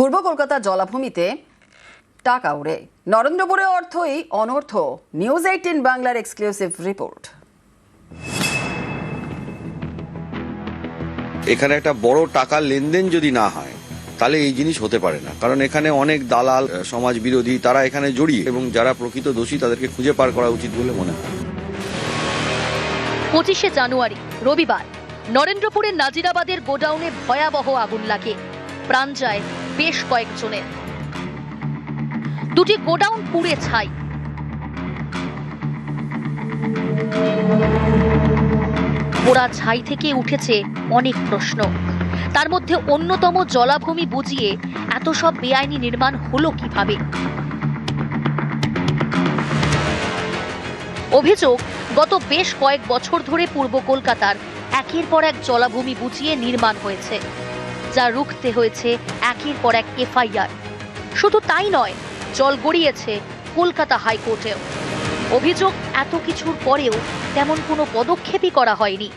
পূর্ব কলকাতার জলাভূমিতে টাকা উড়ে। নরেন্দ্রপুরে অর্থই অনর্থ। নিউজ এইটিন বাংলার এক্সক্লুসিভ রিপোর্ট। এখানে একটা বড় টাকার লেনদেন যদি না হয় তাহলে এই জিনিস হতে পারে না। কারণ এখানে অনেক দালাল সমাজ বিরোধী তারা এখানে জড়িয়ে এবং যারা প্রকৃত দোষী তাদেরকে খুঁজে পার করা উচিত বলে মনে হয়। পঁচিশে জানুয়ারি রবিবার। নরেন্দ্রপুরের নাজিরাবাদের গোডাউনে ভয়াবহ আগুন লাগে। প্রাণ যায় বেশ কয়েকজনের। দুটি গোডাউন পুড়ে ছাই। পোড়া ছাই থেকে উঠেছে অনেক প্রশ্ন। তার মধ্যে অন্যতম জলাভূমি বুঝিয়ে এত সব বেআইনি নির্মাণ হলো কীভাবে? অভিযোগ, গত বেশ কয়েক বছর ধরে পূর্ব কলকাতার একের পর এক জলাভূমি বুঝিয়ে নির্মাণ হয়েছে। যা রুখতে হয়েছে একের পর এক এফআইআর। শুধু তাই নয়, জল গড়িয়েছে কলকাতা হাইকোর্টেও। অভিযোগ এত কিছুর পরেও তেমন কোনো পদক্ষেপই করা হয়নি।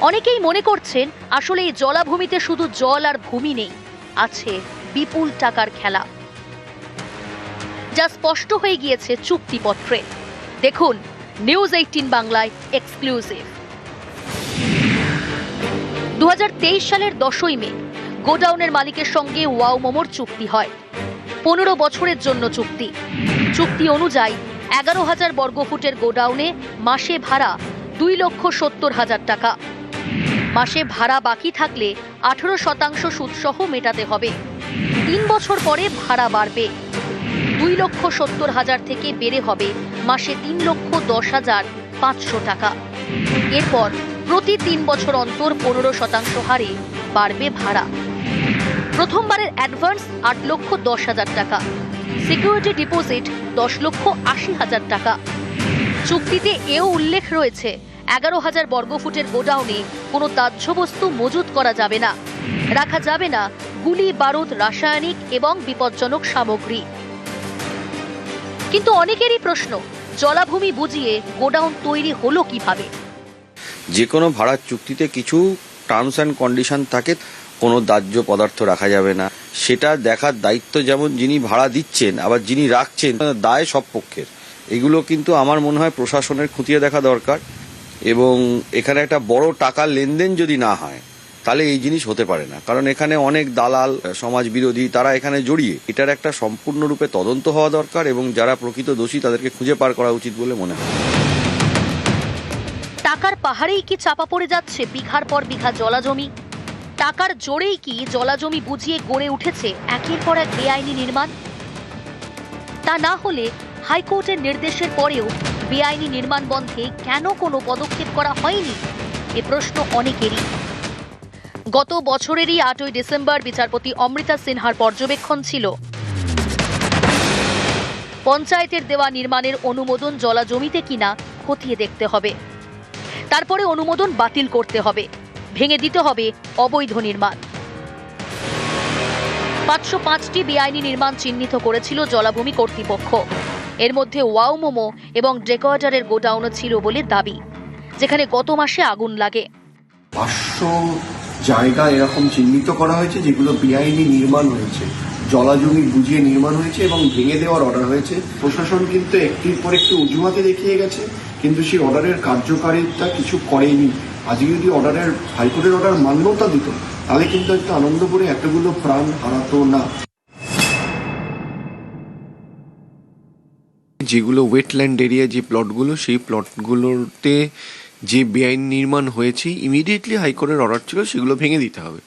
অনেকেই মনে করছেন, আসলে এই জলাভূমিতে শুধু জল আর ভূমি নেই, আছে বিপুল টাকার খেলা। যা স্পষ্ট হয়ে গিয়েছে চুক্তিপত্রে। দেখুন, নিউজ এইটিন বাংলায় এক্সক্লুসিভ। দু হাজার তেইশ সালের দশই মে গোডাউনের মালিকের সঙ্গে ওয়াও মোমোর চুক্তি হয়। পনেরো বছরের জন্য চুক্তি। চুক্তি অনুযায়ী এগারো হাজার বর্গফুটের গোডাউনে মাসে ভাড়া দুই লক্ষ সত্তর হাজার টাকা। মাসে ভাড়া বাকি থাকলে আঠেরো শতাংশ সুদসহ মেটাতে হবে। তিন বছর পরে ভাড়া বাড়বে। দুই লক্ষ সত্তর হাজার থেকে বেড়ে হবে মাসে তিন লক্ষ দশ হাজার পাঁচশো টাকা। এরপর প্রতি তিন বছর অন্তর পনেরো শতাংশ হারে বাড়বে ভাড়া। প্রথমবারের অ্যাডভান্স আট লক্ষ দশ হাজার টাকা। সিকিউরিটি ডিপোজিট দশ লক্ষ আশি হাজার টাকা। চুক্তিতে এও উল্লেখ রয়েছে, এগারো হাজার বর্গফুটের গোডাউনে কোনো তাহ্য বস্তু মজুত করা যাবে না। রাখা যাবে না গুলি, বারুদ, রাসায়নিক এবং বিপজ্জনক সামগ্রী। কিন্তু অনেকেরই প্রশ্ন, জলাভূমি বুঝিয়ে গোডাউন তৈরি হলো কীভাবে? যে কোনো ভাড়ার চুক্তিতে কিছু টার্মস অ্যান্ড কন্ডিশন থাকে কোনো দাহ্য পদার্থ রাখা যাবে না। সেটা দেখার দায়িত্ব যেমন যিনি ভাড়া দিচ্ছেন, আবার যিনি রাখছেন, দায় সব পক্ষের। এগুলো কিন্তু আমার মনে হয় প্রশাসনের খুঁটিয়ে দেখা দরকার এবং এখানে একটা বড় টাকার লেনদেন যদি না হয়, তাহলে এই জিনিস হতে পারে না। কারণ এখানে অনেক দালাল সমাজ বিরোধী তারা এখানে জড়িয়ে, এটার একটা সম্পূর্ণরূপে তদন্ত হওয়া দরকার এবং যারা প্রকৃত দোষী, তাদেরকে খুঁজে পার করা উচিত বলে মনে হয়। টাকার পাহাড়েই কি চাপা পড়ে যাচ্ছে? বিঘার পর বিঘা জলাজমি। টাকার জোরেই কি জলাজমি বুঝিয়ে গড়ে উঠেছে একের পর এক বেআইনি নির্মাণ? তা না হলে হাইকোর্টের নির্দেশের পরেও বেআইনি নির্মাণ বন্ধে কেন কোনো পদক্ষেপ করা হয়নি? এ প্রশ্ন অনেকেরই। গত বছরেরই আটই ডিসেম্বর বিচারপতি অমৃতা সিনহার পর্যবেক্ষণ ছিল। পঞ্চায়েতের দেওয়া নির্মাণের অনুমোদন জলা জমিতে কিনা খতিয়ে দেখতে হবে। তারপরে অনুমোদন বাতিল করতে হবে। ভেঙে দিতে হবে অবৈধ নির্মাণ। পাঁচশো পাঁচটি বেআইনি নির্মাণ চিহ্নিত করেছিল জলাভূমি কর্তৃপক্ষ। এর মধ্যে ওয়াও মোমো এবং ডেকোয়াটারের গোডাউনও ছিল বলে দাবি, যেখানে গত মাসে আগুন লাগে। পাঁচশো জায়গা এরকম চিহ্নিত করা হয়েছে যেগুলো বেআইনি নির্মাণ হয়েছে। জলাজমি বুঝিয়ে নির্মাণ হয়েছে এবং ভেঙে দেওয়ার অর্ডার হয়েছে। প্রশাসন কিন্তু একটির পর একটি অজুহাতে দেখিয়ে গেছে, কিন্তু সেই অর্ডারের কার্যকারিতা কিছু করেনি। আজকে যদি অর্ডারের, হাইকোর্টের অর্ডার মান্যতা দিত, তাহলে কিন্তু একটা আনন্দপুরে এতগুলো প্রাণ হারাতো না। যেগুলো ওয়েটল্যান্ড এরিয়া যে প্লটগুলো সেই প্লটগুলোতে যে বেআইন নির্মাণ হয়েছে ইমিডিয়েটলি হাইকোর্টের অর্ডার ছিল, সেগুলো ভেঙে দিতে হবে।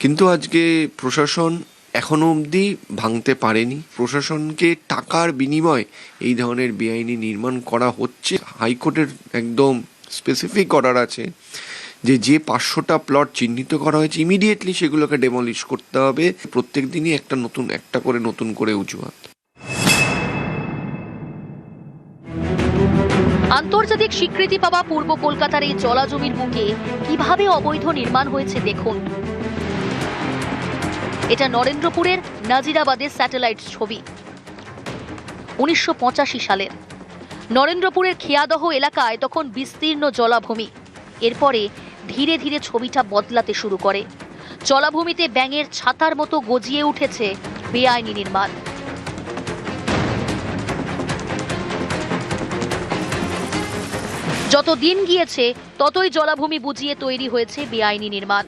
কিন্তু আজকে প্রশাসন এখনও অবধি ভাঙতে পারেনি। প্রশাসনকে টাকার বিনিময়ে এই ধরনের বেআইনি নির্মাণ করা হচ্ছে। হাইকোর্টের একদম স্পেসিফিক অর্ডার আছে যে যে পাঁচশোটা প্লট চিহ্নিত করা হয়েছে ইমিডিয়েটলি সেগুলোকে ডেমলিশ করতে হবে। প্রত্যেক দিনই একটা নতুন, একটা করে নতুন করে অজুহাত আন্তর্জাতিক স্বীকৃতি পাওয়া পূর্ব কলকাতার এই জলাজমির বুকে কীভাবে অবৈধ নির্মাণ হয়েছে দেখুন। এটা নরেন্দ্রপুরের নাজিরাবাদের স্যাটেলাইট ছবি। উনিশশো সালের। নরেন্দ্রপুরের খেয়াদহ এলাকায় তখন বিস্তীর্ণ জলাভূমি। এরপরে ধীরে ধীরে ছবিটা বদলাতে শুরু করে। জলাভূমিতে ব্যাঙের ছাতার মতো গজিয়ে উঠেছে বেআইনি নির্মাণ। যত দিন গিয়েছে, ততই জলাভূমি বুঝিয়ে তৈরি হয়েছে বেআইনি নির্মাণ।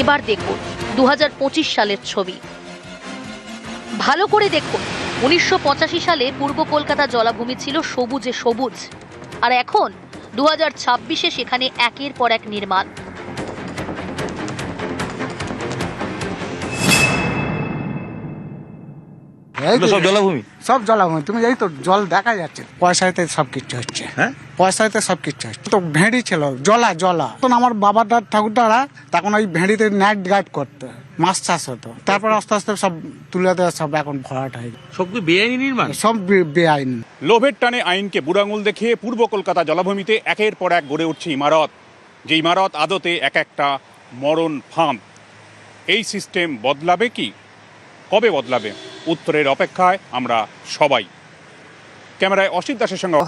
এবার দেখুন দু হাজার পঁচিশ সালের ছবি। ভালো করে দেখুন, উনিশশো পঁচাশি সালে পূর্ব কলকাতা জলাভূমি ছিল সবুজে সবুজ। আর এখন দু হাজার সেখানে একের পর এক নির্মাণ। সব জলাভূমি? সব জলাভূমি। তুমি এই তো জল দেখা যাচ্ছে। পয়সাতে সব কিছু হচ্ছে। হ্যাঁ? পয়সাতে সব কিছু হচ্ছে। তো ভেড়ি ছিল জলা জলা। তখন আমার বাবার দাদ ঠাকুরদারা তখন ওই ভেড়িতে নাইট গার্ড করতো মাছ চাষ হতো। তারপর আস্তে আস্তে সব তুলে দেওয়া সব এখন ভরাট হয়ে। সব কি বেআইনি নির্মাণ? সব বেআইন। লোভের টানে আইনকে বুড়াঙুল দেখিয়ে পূর্ব কলকাতা জলাভূমিতে একের পর এক গড়ে উঠছে ইমারত। যে ইমারত আদতে এক একটা মরণ ফাঁদ। এই সিস্টেম বদলাবে কি? কবে বদলাবে? উত্তরের অপেক্ষায় আমরা সবাই। ক্যামেরায় অসিত দাসের সঙ্গে